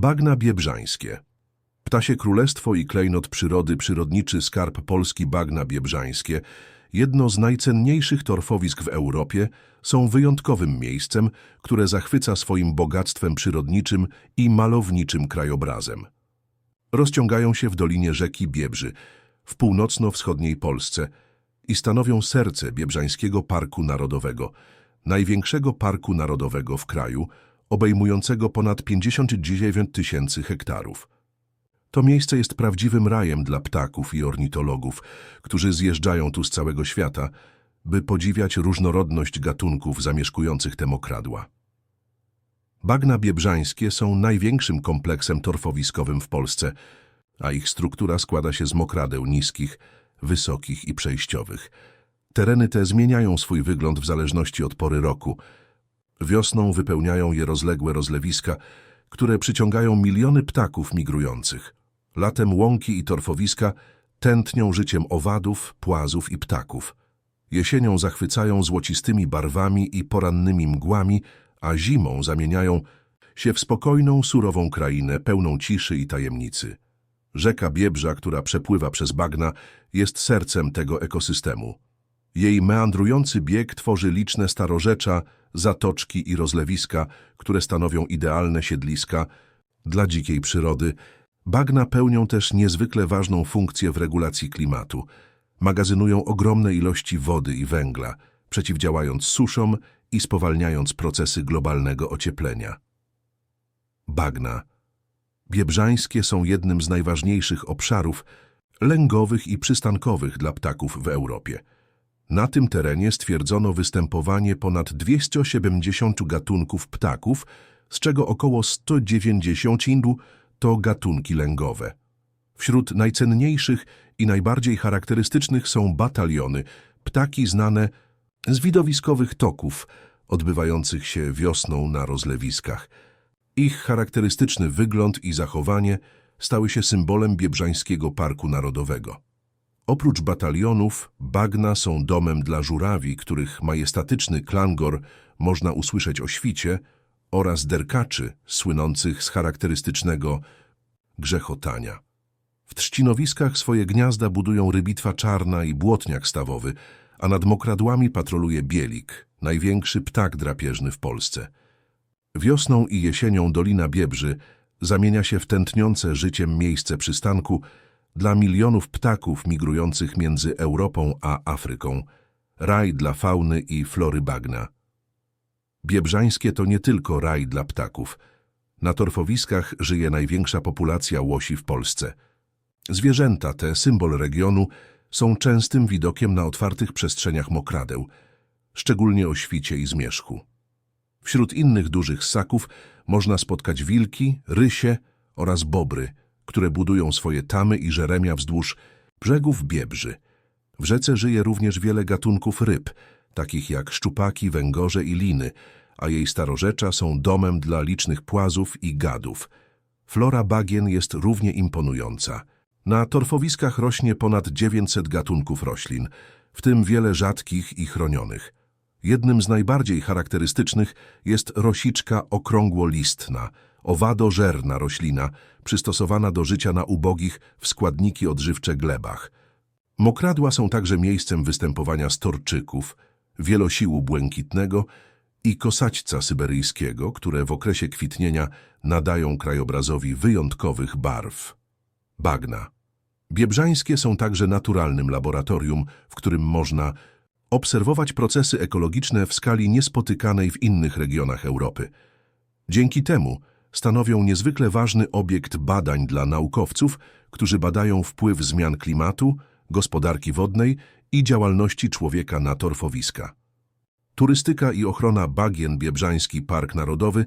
Bagna biebrzańskie. Ptasie Królestwo i klejnot przyrody, przyrodniczy skarb Polski Bagna Biebrzańskie, jedno z najcenniejszych torfowisk w Europie, są wyjątkowym miejscem, które zachwyca swoim bogactwem przyrodniczym i malowniczym krajobrazem. Rozciągają się w dolinie rzeki Biebrzy, w północno-wschodniej Polsce i stanowią serce Biebrzańskiego Parku Narodowego, największego parku narodowego w kraju, obejmującego ponad 59 tysięcy hektarów. To miejsce jest prawdziwym rajem dla ptaków i ornitologów, którzy zjeżdżają tu z całego świata, by podziwiać różnorodność gatunków zamieszkujących te mokradła. Bagna biebrzańskie są największym kompleksem torfowiskowym w Polsce, a ich struktura składa się z mokradeł niskich, wysokich i przejściowych. Tereny te zmieniają swój wygląd w zależności od pory roku. Wiosną wypełniają je rozległe rozlewiska, które przyciągają miliony ptaków migrujących. Latem łąki i torfowiska tętnią życiem owadów, płazów i ptaków. Jesienią zachwycają złocistymi barwami i porannymi mgłami, a zimą zamieniają się w spokojną, surową krainę pełną ciszy i tajemnicy. Rzeka Biebrza, która przepływa przez bagna, jest sercem tego ekosystemu. Jej meandrujący bieg tworzy liczne starorzecza, zatoczki i rozlewiska, które stanowią idealne siedliska dla dzikiej przyrody. Bagna pełnią też niezwykle ważną funkcję w regulacji klimatu. Magazynują ogromne ilości wody i węgla, przeciwdziałając suszom i spowalniając procesy globalnego ocieplenia. Bagna. Biebrzańskie są jednym z najważniejszych obszarów lęgowych i przystankowych dla ptaków w Europie. Na tym terenie stwierdzono występowanie ponad 270 gatunków ptaków, z czego około 190 to gatunki lęgowe. Wśród najcenniejszych i najbardziej charakterystycznych są bataliony, ptaki znane z widowiskowych toków, odbywających się wiosną na rozlewiskach. Ich charakterystyczny wygląd i zachowanie stały się symbolem Biebrzańskiego Parku Narodowego. Oprócz batalionów, bagna są domem dla żurawi, których majestatyczny klangor można usłyszeć o świcie, oraz derkaczy, słynących z charakterystycznego grzechotania. W trzcinowiskach swoje gniazda budują rybitwa czarna i błotniak stawowy, a nad mokradłami patroluje bielik, największy ptak drapieżny w Polsce. Wiosną i jesienią Dolina Biebrzy zamienia się w tętniące życiem miejsce przystanku dla milionów ptaków migrujących między Europą a Afryką, raj dla fauny i flory bagna. Biebrzańskie to nie tylko raj dla ptaków. Na torfowiskach żyje największa populacja łosi w Polsce. Zwierzęta te, symbol regionu, są częstym widokiem na otwartych przestrzeniach mokradeł, szczególnie o świcie i zmierzchu. Wśród innych dużych ssaków można spotkać wilki, rysie oraz bobry, które budują swoje tamy i żeremia wzdłuż brzegów Biebrzy. W rzece żyje również wiele gatunków ryb, takich jak szczupaki, węgorze i liny, a jej starorzecza są domem dla licznych płazów i gadów. Flora bagien jest równie imponująca. Na torfowiskach rośnie ponad 900 gatunków roślin, w tym wiele rzadkich i chronionych. Jednym z najbardziej charakterystycznych jest rosiczka okrągłolistna, owadożerna roślina, przystosowana do życia na ubogich w składniki odżywcze glebach. Mokradła są także miejscem występowania storczyków, wielosiłu błękitnego i kosaćca syberyjskiego, które w okresie kwitnienia nadają krajobrazowi wyjątkowych barw. Bagna. Biebrzańskie są także naturalnym laboratorium, w którym można obserwować procesy ekologiczne w skali niespotykanej w innych regionach Europy. Dzięki temu stanowią niezwykle ważny obiekt badań dla naukowców, którzy badają wpływ zmian klimatu, gospodarki wodnej i działalności człowieka na torfowiska. Turystyka i ochrona bagien Biebrzański Park Narodowy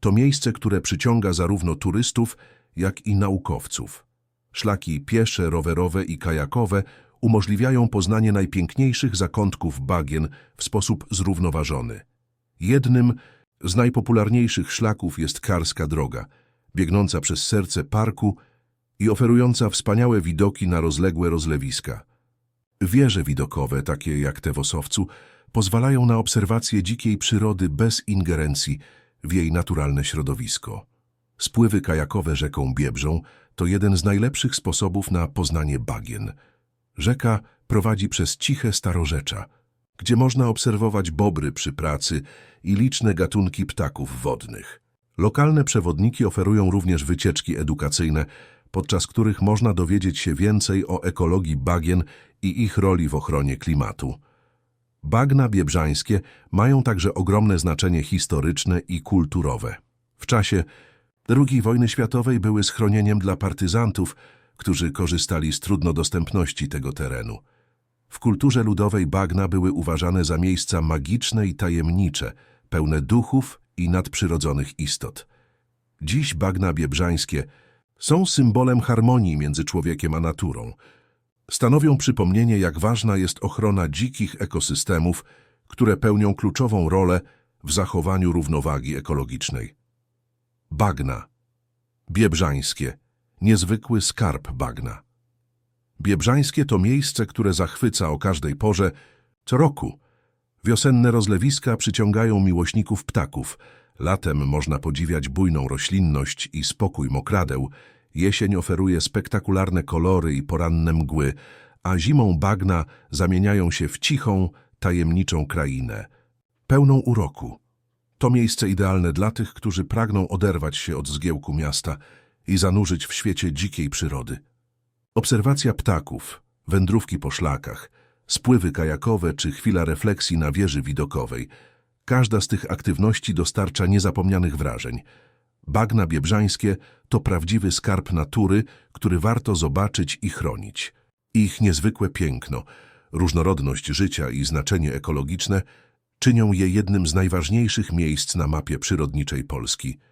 to miejsce, które przyciąga zarówno turystów, jak i naukowców. Szlaki piesze, rowerowe i kajakowe umożliwiają poznanie najpiękniejszych zakątków bagien w sposób zrównoważony. Jednym z najpopularniejszych szlaków jest Karska Droga, biegnąca przez serce parku i oferująca wspaniałe widoki na rozległe rozlewiska. Wieże widokowe, takie jak te w Osowcu, pozwalają na obserwację dzikiej przyrody bez ingerencji w jej naturalne środowisko. Spływy kajakowe rzeką Biebrzą to jeden z najlepszych sposobów na poznanie bagien. Rzeka prowadzi przez ciche starorzecza, gdzie można obserwować bobry przy pracy i liczne gatunki ptaków wodnych. Lokalne przewodniki oferują również wycieczki edukacyjne, podczas których można dowiedzieć się więcej o ekologii bagien i ich roli w ochronie klimatu. Bagna biebrzańskie mają także ogromne znaczenie historyczne i kulturowe. W czasie II wojny światowej były schronieniem dla partyzantów, którzy korzystali z trudnodostępności tego terenu. W kulturze ludowej bagna były uważane za miejsca magiczne i tajemnicze, pełne duchów i nadprzyrodzonych istot. Dziś bagna biebrzańskie są symbolem harmonii między człowiekiem a naturą. Stanowią przypomnienie, jak ważna jest ochrona dzikich ekosystemów, które pełnią kluczową rolę w zachowaniu równowagi ekologicznej. Bagna. Biebrzańskie. Niezwykły skarb bagna. Biebrzańskie to miejsce, które zachwyca o każdej porze, co roku. Wiosenne rozlewiska przyciągają miłośników ptaków. Latem można podziwiać bujną roślinność i spokój mokradeł. Jesień oferuje spektakularne kolory i poranne mgły, a zimą bagna zamieniają się w cichą, tajemniczą krainę, pełną uroku. To miejsce idealne dla tych, którzy pragną oderwać się od zgiełku miasta i zanurzyć w świecie dzikiej przyrody. Obserwacja ptaków, wędrówki po szlakach, spływy kajakowe czy chwila refleksji na wieży widokowej. Każda z tych aktywności dostarcza niezapomnianych wrażeń. Bagna biebrzańskie to prawdziwy skarb natury, który warto zobaczyć i chronić. Ich niezwykłe piękno, różnorodność życia i znaczenie ekologiczne czynią je jednym z najważniejszych miejsc na mapie przyrodniczej Polski –